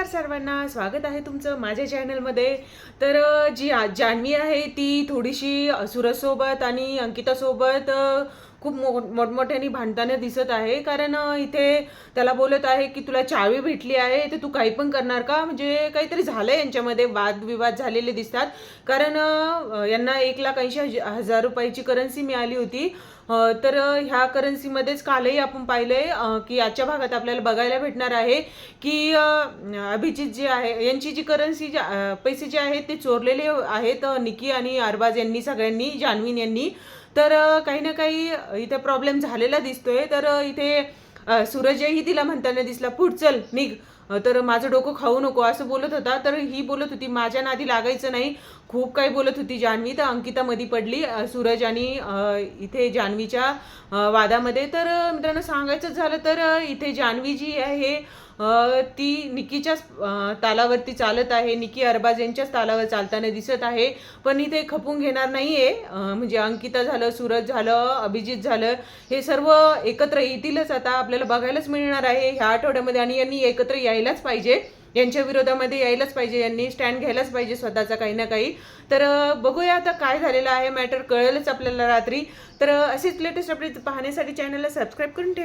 नमस्कार सर्वांना स्वागत आहे तुमचं माझ्या चॅनलमध्ये तर जी जान्हवी आहे ती थोडीशी सुरजसोबत आणि अंकितासोबत खूप मो मोठमोठ्याने भांडताना दिसत आहे. कारण इथे त्याला बोलत आहे की तुला चावी भेटली आहे तर तू काही पण करणार का? म्हणजे काहीतरी झालं यांच्यामध्ये. वादविवाद झालेले दिसतात. कारण यांना एक लाख ऐंशी हजार रुपयाची करन्सी मिळाली होती. तर ह्या करन्सीमध्येच कालही आपण पाहिलंय की आजच्या भागात आपल्याला बघायला भेटणार आहे की अभिजित जे आहे यांची जी करन्सी जे पैसे जे आहेत ते चोरलेले आहेत निकी आणि अरबाज यांनी सगळ्यांनी जान्हवीन यांनी. तर काही ना काही इथे प्रॉब्लेम झालेला दिसतोय. तर इथे सूरजही तिला म्हणताना दिसला पुढ चल निघ. तर माझं डोकं खाऊ नको असं बोलत होता. तर ही बोलत होती माझ्या नादी लागायचं नाही. खूप काही बोलत होती जान्हवी. तर अंकिता मध्ये पडली सूरज आणि इथे जान्हवीच्या वादामध्ये. तर मित्रांनो सांगायचं झालं तर इथे जान्हवी जी आहे ती निकीच्याच तालावरती चालत आहे. निकी अरबाज यांच्याच तालावर चालताना दिसत आहे. पण इथे खपून घेणार नाही आहे म्हणजे अंकिता झालं सूरज झालं अभिजित झालं हे सर्व एकत्र येतीलच. आता आपल्याला बघायलाच मिळणार आहे. ह्या आठवड्यामध्ये आणि यांनी एकत्र यायलाच पाहिजे. यांच्या विरोधामध्ये यायलाच पाहिजे. यांनी स्टँड घ्यायलाच पाहिजे स्वतःचा काही ना काही. तर बघूया आता काय झालेलं आहे. मॅटर कळेलच आपल्याला रात्री. तर असेच लेटेस्ट अपडेट पाहण्यासाठी चॅनलला सबस्क्राईब करून ठेवा.